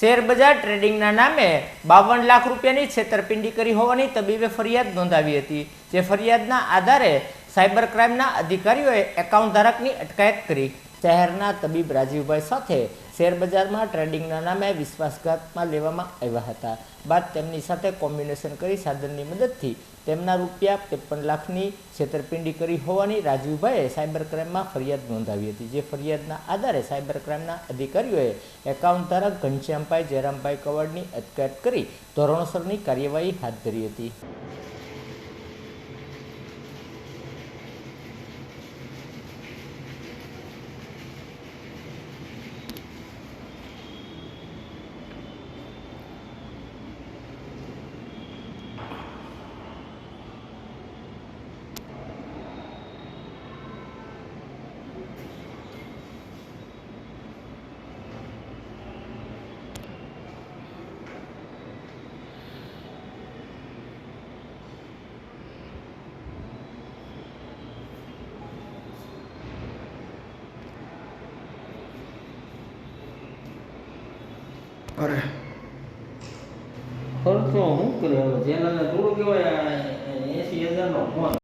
શેરબજાર ટ્રેડિંગના નામે બાવન લાખ રૂપિયાની છેતરપિંડી કરી હોવાની તબીબે ફરિયાદ નોંધાવી હતી, જે ફરિયાદના આધારે સાયબર ક્રાઇમના અધિકારીઓએ એકાઉન્ટ ધારકની અટકાયત કરી. શહેરના તબીબ રાજીવભાઈ સાથે શેરબજારમાં ટ્રેડિંગના નામે વિશ્વાસઘાતમાં લેવામાં આવ્યા હતા. બાદ તેમની સાથે કોમ્બિનેશન કરી સાધનની મદદથી તેમના રૂપિયા ત્રેપન લાખની છેતરપિંડી કરી હોવાની રાજીવભાઈએ સાયબર ક્રાઇમમાં ફરિયાદ નોંધાવી હતી, જે ફરિયાદના આધારે સાયબર ક્રાઇમના અધિકારીઓએ એકાઉન્ટ ધારક ઘનશ્યામભાઈ જયરામભાઈ કવાડની અટકાયત કરી ધોરણસરની કાર્યવાહી હાથ ધરી હતી. અરે. ખર્ચો શું કર્યો? જેનાને થોડું કહેવાય એસી હજારનો ફોન.